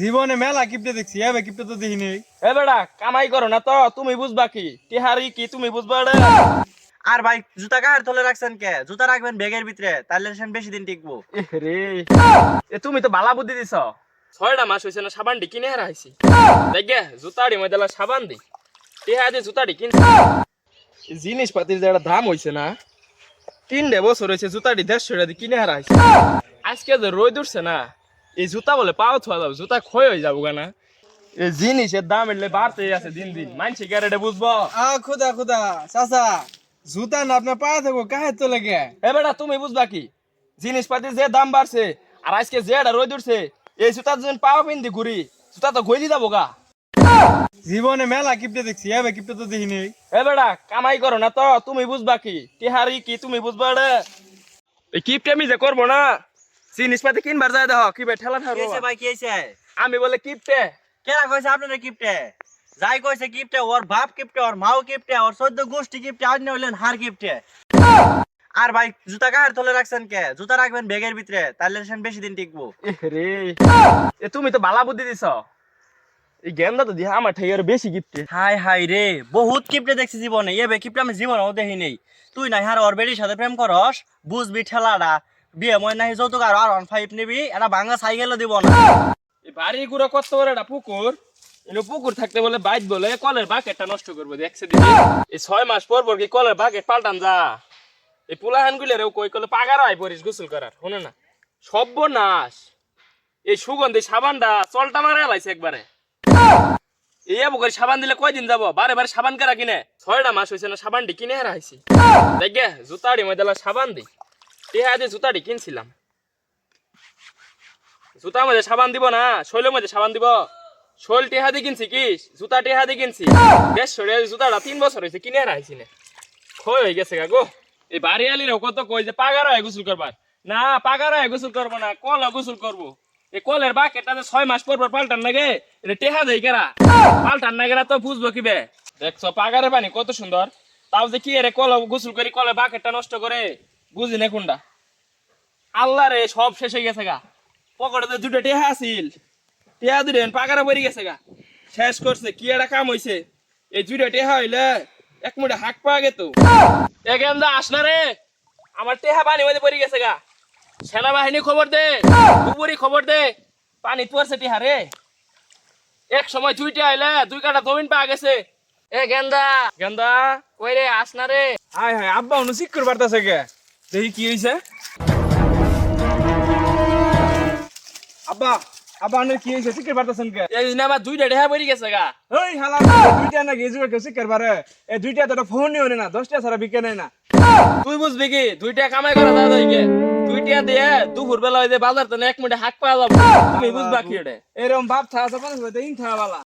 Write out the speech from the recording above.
জীবনে মেলা কিপটে দেখছি এবে কিপটে তো দেখিনি। এ বেড়া কামাই করো না তো তুমি বুঝবা কি? টিহারি কি তুমি বুঝবা রে? আর ভাই জুতা কাহার তলে রাখছেন কে? জুতা রাখবেন ব্যাগের ভিতরে তাহলে সেন বেশি দিন টিকবো। রে। এ তুমি তো বালা বুদ্ধি দিছ। ছয়টা মাস হয়েছে না সাবানটি কিনে হারাইছি দেখে জুতাড়ি মধ্যে সাবান দি। টিহা দিয়ে জুতাড়ি কিনছি এই জিনিসপাতির যে একটা দাম হয়েছে না তিনটে বছর হয়েছে জুতাটি দেড়শো টাকা দিয়ে কিনে হারাইছি আজকে যে রোদ উঠছে না এই জুতা বলে পাও থোয়া যাব জুতা ক্ষয় হয়ে যাব না এই জিনিসের দাম এলে বাড়তে আছে দিন দিন। মানছি গ্যারেটে বুঝব? আ খুদা খুদা। চাচা জুতা না আপনার পায়ে থাকব কাহে তো লাগে। এ বেটা তুমি বুঝবা কি? জিনিসপাতির যে দাম বাড়ছে আর আজকে যে একটা রোদ উঠছে এই জুতা যদি পাও পিন্দি ঘুরি জুতা তো গলি যাব গা। জীবনে মেলা কিপটে দেখছি এবে কিপটে তো দেখিনি। এ বেটা কামাই করো না তো তুমি বুঝবা কি? টিহারি কি তুমি বুঝবা রে? এই কিপটে আমি যে করব না? জিনিসপাতি কিনবার যায় দেখো কি বে ঠেলা ঠেলা ভাই কি আমি বলে কিপটে। কেনা কইছে আপনারা কিপটে? যাই কইছে কিপটে ওর বাপ কিপটে ওর মাও কিপটে ওর চোদ্দ গোষ্ঠী কিপটে আর হইলেন হার কিপটে। আর ভাই জুতা কাহার তলে রাখছেন কে? জুতা রাখবেন ব্যাগের ভিতরে তাহলে সেন বেশি দিন টিকবো। রে। এ তুমি তো বালা বুদ্ধি দিছ। এই গেন্দা তো দিয়ে আমার ঠেয়ে বেশি কিপটে। হাই হাই রে বহুত কিপটে দেখছি জীবনে। এবে কিপটে আমি জীবনেও দেখি নেই। তুই নাই হার ওর সাথে প্রেম করস বুঝবি ঠেলাটা বিয়ে মই নাই যৌতুক আর আর ওয়ান ফাইভ নিবি এটা ভাঙা সাইকেলও দিব না। বাড়ি গুঁড়ো কত বড় একটা পুকুর এনে পুকুর থাকতে বলে বাইক বলে কলের বাকেটটা নষ্ট করব দেখছে এই ছয় মাস পর পর কি কলের বাকেট পাল্টান যা। এই পুলাহানগুলো রেও কই কলে পাগার আয় পরিস গোসল করার শোনে না? সর্বনাশ এই সুগন্ধি সাবানটা চলটা মারা লাইছে একবারে এই আবু করে সাবান দিলে কয়দিন যাব? বারে বারে সাবান করা কিনে? ছয়টা মাস হয়েছে না সাবানটি কিনে হারাইছি দেখে জুতাড়ি মধ্যে সাবান দি। জুতাড়ি কিনছিলাম। মধ্যে সাবান দিব না শৈলের মধ্যে সাবান দিব। শৈল কিনছি কি? জুতা কিনছি। বেশ জুতাটা তিন বছর হয়েছে কিনে না। ক্ষয় হয়ে গেছে এই কই যে পাগার হয় গোসল করবার। না, পাগার হয় গোসল করব না, কল গোসল করব। এই কলের যে ছয় মাস পর পর পাল্টান লাগে এটা টেহা দেয় কেরা? পাল্টান না কেরা তো বুঝব কি বে দেখছ, পাগারের পানি কত সুন্দর। তাও যে কি রে কল গোসল করি, কলের বাকেটটা নষ্ট করে। বুঝি না কোনটা? আল্লাহ রে, সব শেষ হয়ে গেছে গা। পকেটে তো দুটো টেহা আছিল। টেহা দুটো পাকারা পড়ে গেছে গা। শেষ করছে, কি একটা কাম হইছে? এই দুটো টেহা হইলে এক মুঠে হাক পাওয়া গেত। এখান আস না রে। আমার টেহা পানি মধ্যে পড়ে গেছে গা। সেনাবাহিনী খবর দে, উপরি খবর দে। পানি পড়ছে টেহা রে। এক সময় দুইটা আইলে দুই কাটা জমিন পাওয়া গেছে। এ গেন্দা। গেন্দা, কই রে আস না রে। হায় হায়, আব্বা অনু শিক করে পারতাছে কে দেখি কি হইছে আব্বা আব্বা আনের কি হইছে শিক করে পারতাছেন কে এই দিনে আমার দুইটা টেহা পড়ে গেছে গা। ওই হালা দুইটা না গেজু কেউ শিক করে পারে এই দুইটা তো ফোন নিও না দশটা ছাড়া বিকে নাই না। তুই বুঝবি কি? দুইটা কামাই করা যায় নাকি দুইটা দিয়ে দুপুর বেলা যে বাজার তো এক মিনিটে হাক পাওয়া যাবে। তুমি বুঝবা কি এটা এরকম বাপ থা আছে মানে ইন থা বালা